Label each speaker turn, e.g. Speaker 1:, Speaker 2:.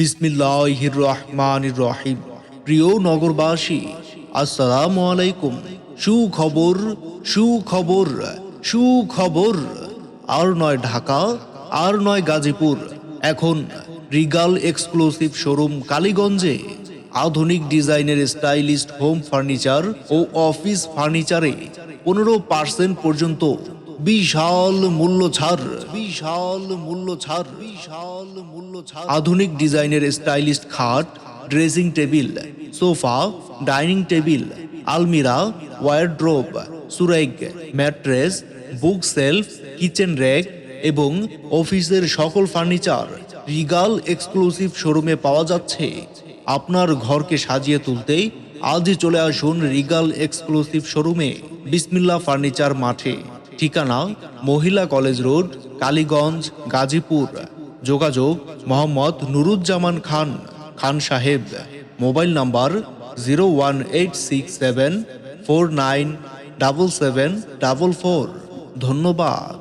Speaker 1: বিসমিল্লাহির রহমান রহিম প্রিয় নগরবাসী, আসসালামু আলাইকুম। সুখবর সুখবর সুখবর। আর নয় ঢাকা, আর নয় গাজীপুর। এখন রিগাল শোরুম কালীগঞ্জে। আধুনিক ডিজাইনের স্টাইলিস্ট হোম ফার্নিচার ও অফিস ফার্নিচারে পনেরো পার্সেন্ট পর্যন্ত বিশাল মূল্য ছাড়। বিশাল মূল্য ছাড়। বিশাল মূল্য ছাড় আধুনিক ডিজাইনের স্টাইলিস্ট খাট, dressing table, sofa, dining table, আলমিরা, wardrobe, সুরেগ, mattress, book shelf, kitchen rack এবং অফিসের সকল ফার্নিচার রিগাল এক্সক্লুসিভ শোরুমে পাওয়া যাচ্ছে। আপনার ঘরকে সাজিয়ে তুলতেই আজই চলে আসুন রিগাল এক্সক্লুসিভ শোরুমে। বিসমিল্লা ফার্নিচার মাঠে। ঠিকানা, মহিলা কলেজ রোড, কালীগঞ্জ, গাজীপুর। যোগাযোগ Mohammad Nuruzzaman Khan Khan Saheb. Mobile number zero one eight six seven four nine double seven double four. ধন্যবাদ।